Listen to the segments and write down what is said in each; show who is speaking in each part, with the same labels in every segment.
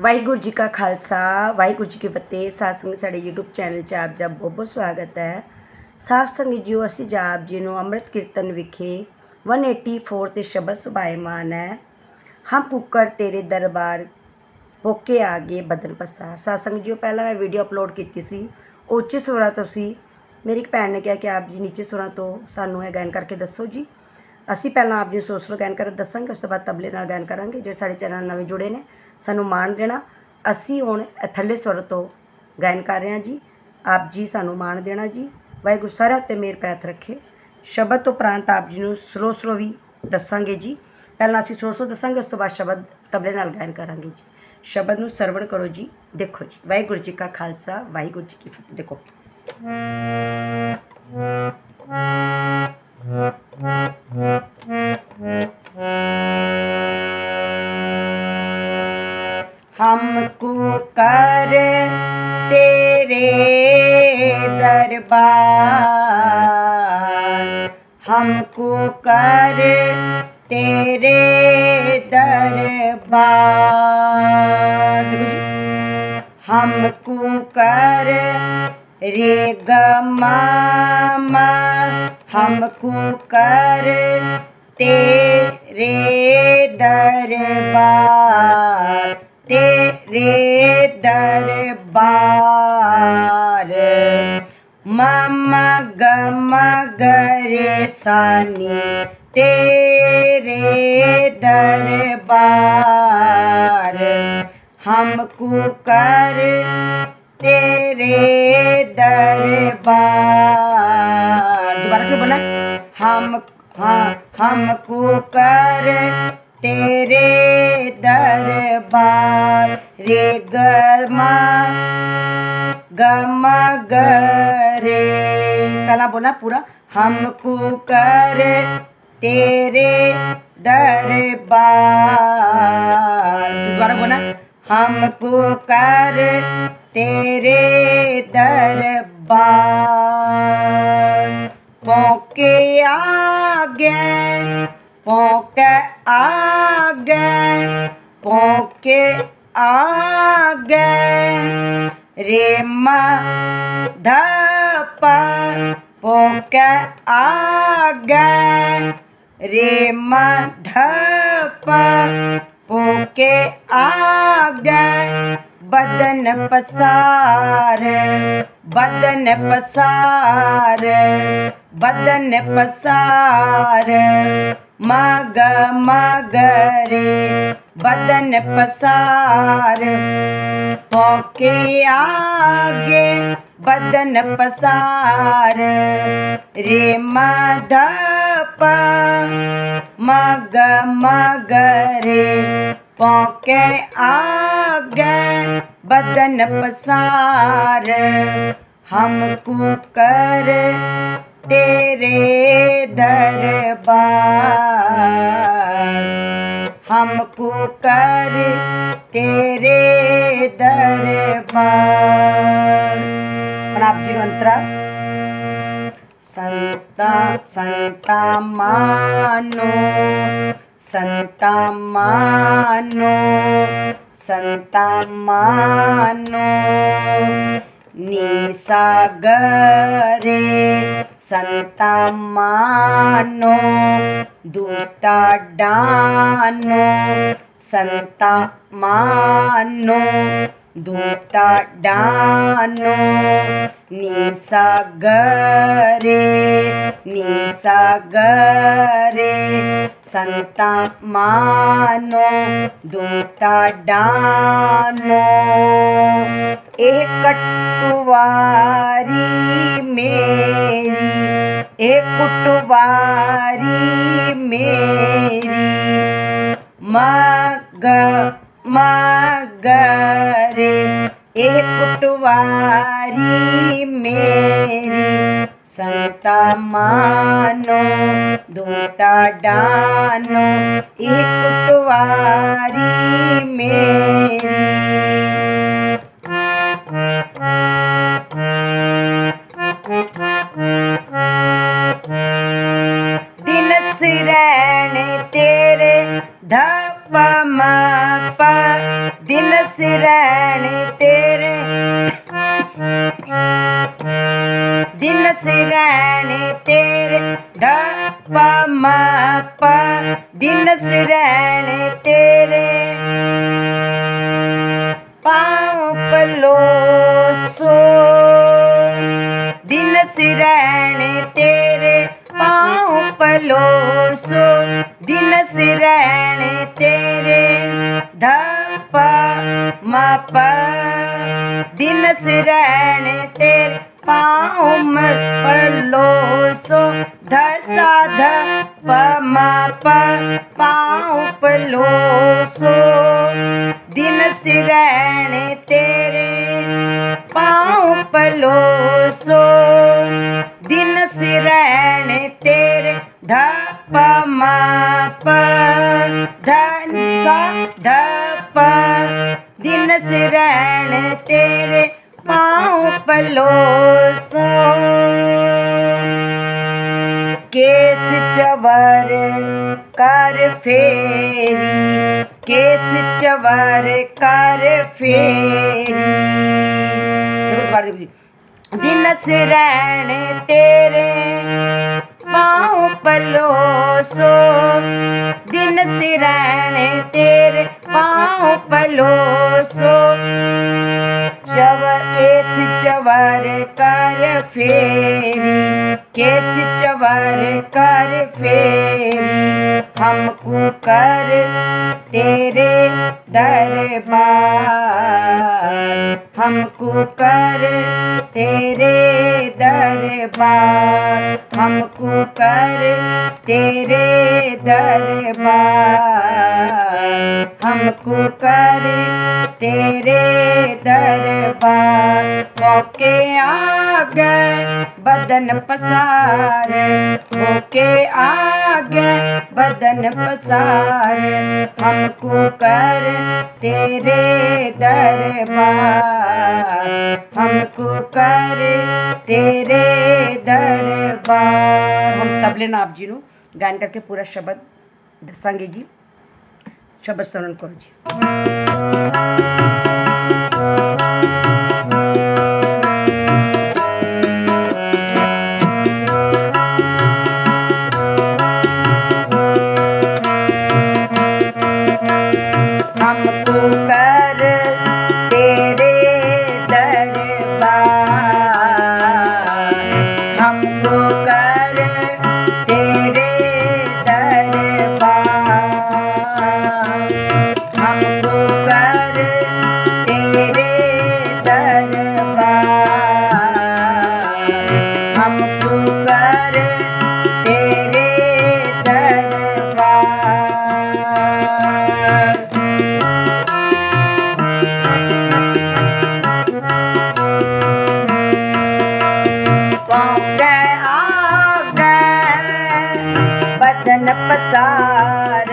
Speaker 1: ਵਾਹਿਗੁਰੂ ਜੀ ਕਾ ਖਾਲਸਾ, ਵਾਹਿਗੁਰੂ ਜੀ ਕੀ ਫਤਿਹ। ਸਾਧ ਸਾਡੇ YouTube ਚੈਨਲ 'ਚ ਆਪ ਜੀ ਦਾ ਬਹੁਤ ਬਹੁਤ ਸਵਾਗਤ ਹੈ। ਸਾਧ ਜੀਓ, ਅਸੀਂ ਜੀ ਆਪ ਜੀ ਨੂੰ ਅੰਮ੍ਰਿਤ ਕੀਰਤਨ ਵਿਖੇ 184 ਤੇ ਸ਼ਬਦ ਸੁਭਾਇਮਾਨ ਹੈ। ਹਮ ਪੁੱਕਰ ਤੇਰੇ ਦਰਬਾਰ ਹੋਕੇ ਆ ਗਏ ਬਦਨ ਪਸਾਰ। ਸਾਧ ਜੀਓ, ਪਹਿਲਾਂ ਮੈਂ ਵੀਡੀਓ ਅਪਲੋਡ ਕੀਤੀ ਸੀ। ਉੱਚੇ ਸੁਰਾਂ ਤੋਂ ਸੀ। ਮੇਰੀ ਇੱਕ ਭੈਣ ਨੇ ਕਿਹਾ ਕਿ ਆਪ ਜੀ ਨੀਚੇ ਸੁਰਾਂ ਤੋਂ ਸਾਨੂੰ ਇਹ ਗਾਇਨ ਕਰਕੇ ਦੱਸੋ ਜੀ। ਅਸੀਂ ਪਹਿਲਾਂ ਆਪ ਜੀ ਨੂੰ ਸੋ ਸੁਰ ਗਾਇਨ ਕਰ ਦੱਸਾਂਗੇ, ਉਸ ਤੋਂ ਬਾਅਦ ਤਬਲੇ ਨਾਲ ਗਾਇਨ ਕਰਾਂਗੇ। ਜਿਹੜੇ ਸਾਡੇ ਚੈਨਲ ਨਵੇਂ ਜੁੜੇ ਨੇ ਸਾਨੂੰ ਮਾਣ ਦੇਣਾ। ਅਸੀਂ ਹੁਣ ਥੱਲੇ ਸਵਰ ਤੋਂ ਗਾਇਨ ਕਰ ਰਹੇ ਹਾਂ ਜੀ। ਆਪ ਜੀ ਸਾਨੂੰ ਮਾਣ ਦੇਣਾ ਜੀ। ਵਾਹਿਗੁਰੂ ਸਾਰਿਆਂ ਤੇ ਮੇਰ ਪੈਤ ਰੱਖੇ। ਸ਼ਬਦ ਤੋਂ ਉਪਰੰਤ ਆਪ ਜੀ ਨੂੰ ਸਰੋ ਸਰੋ ਵੀ ਦੱਸਾਂਗੇ ਜੀ। ਪਹਿਲਾਂ ਅਸੀਂ ਸਰੋ ਸਰੋ ਦੱਸਾਂਗੇ, ਉਸ ਤੋਂ ਬਾਅਦ ਸ਼ਬਦ ਤਬਲੇ ਨਾਲ ਗਾਇਨ ਕਰਾਂਗੇ ਜੀ। ਸ਼ਬਦ ਨੂੰ ਸਰਵਣ ਕਰੋ ਜੀ। ਦੇਖੋ ਜੀ, ਵਾਹਿਗੁਰੂ ਜੀ ਕਾ ਖਾਲਸਾ, ਵਾਹਿਗੁਰੂ ਜੀ ਕੀ ਫਤਿਹ। ਦੇਖੋ। हमको कर तेरे दरबार। हमको कर तेरे दरबार। हमको कर रे गमा हमको कर तेरे दरबार। दरबार, मम गम गरे सानी, तेरे दरबार, हमको कर तेरे दरबार। दोबारा फिर बोला, हम हाँ हमको कर तेरे दरबार। रे गमा गम गरे। बोला पूरा। हमको कर तेरे दरबार। दोबारा बोला हमको कर तेरे दरबार। पोके आगे पोके आगे, पोके आगे रे मा धप पोके आगे रे मा धप पोके आगे बदन पसार बदन पसार बदन पसार, मग मग रे बदन पसार। पोके आगे बदन पसार। रे मधप, मग मग रे पोके आगे बदन पसार। हमको कर तेरे दरबार। हमको कर तेरे दरबार। प्रणाम जी मंत्रा। संता संता मानो संता मानो संता मानो। निसागरे संता मानो दूता डानो, संता मानो, दूता डानो निसागरे निसागरे संता मानो, दूता डानो। एक कुटवारी मेरी एक कुटवारी मेरी। मग मगरे एक कुटवारी मेरी। संता मानो, दूता डानो। एक कुटवारी मेरी। पलों सो दिन सिरण तेरे पाँव पलों सो दिन सिरण तेरे धप मप। दिन सिरैण तेरे पाँव पलों सो धसा धप मप, पाँव पलों सो दिन सिरैण लो सो दिन सिरण तेरे धप माप धन धप दिन सिरण तेरे पाँव पलो सो केस चवर कर फेरी, केस चवर कर फेरी। दिन तेरे पाँव पलो सो दिनसेण तेरे मौ पलो सो कर फेरी केस केश कर फेरी। हमको कर तेरे दरबार। हमको कर तेरे दरबार। हमको कर तेरे दरबार। हमको कर तेरे दरबार। मौके आ गए बदन पसारे ओके आगे बदन पसारे, हमको कर तेरे दरबार। हमको कर तेरे दरबार। हम तबले नाप जी गान करके पूरा शब्द दसांगे जी। शब्द स्मरण करो जी। तार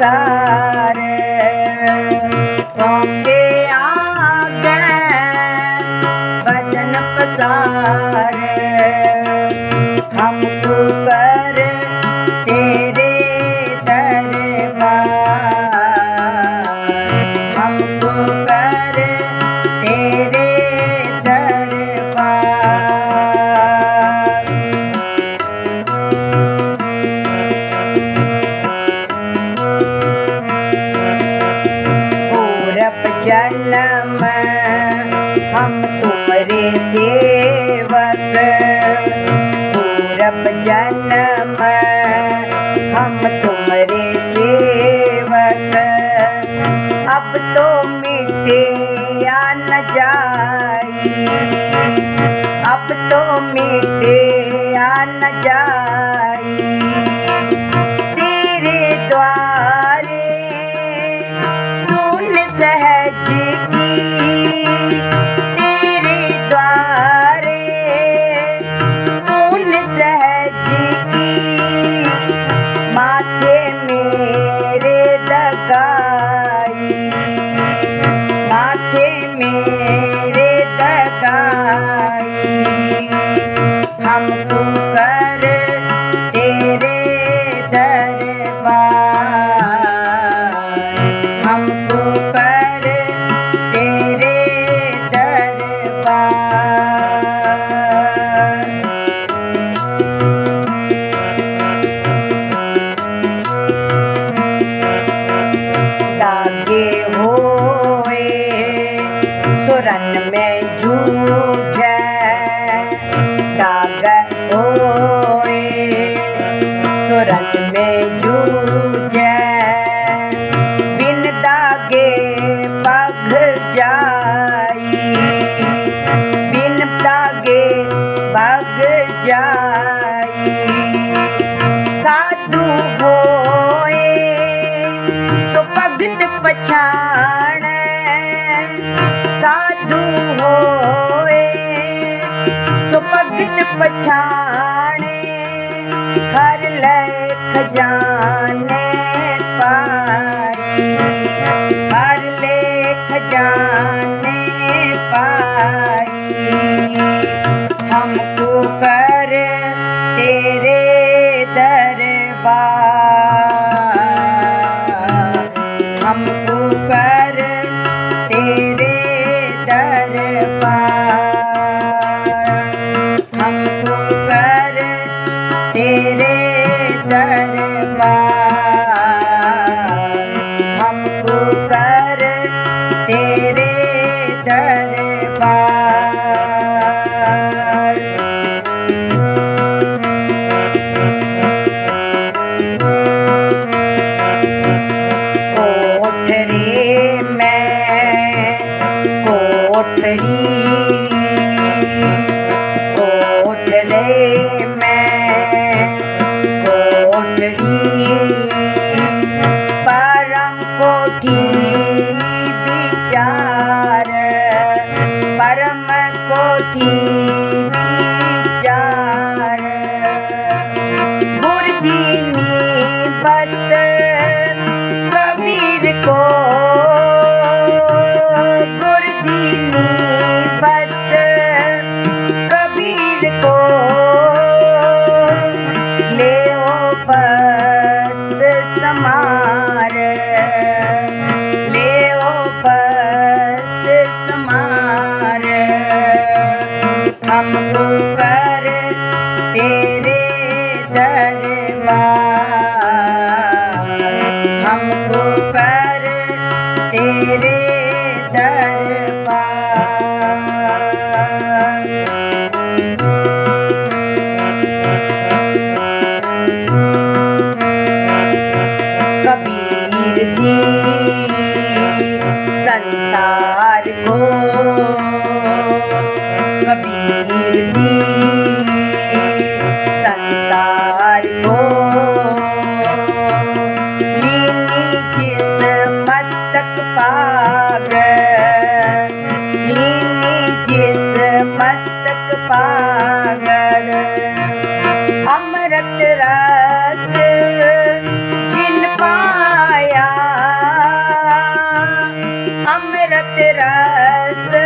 Speaker 1: sa अब तो मीठे आ न जा Thank you. ਹੋਏ ਬਿਨ ਦਾਗੇ ਪਗ ਜਾਈ ਬਿਨ ਸਾਧੂ ਹੋਏ ਸੋ ਭਗਤ ਸਾਧੂ ਹੋਏ ਸੋ ਪਛਾਣ ਭਰ ਲੈ ਖਜ਼ਾਨੇ misericórdia. Yes.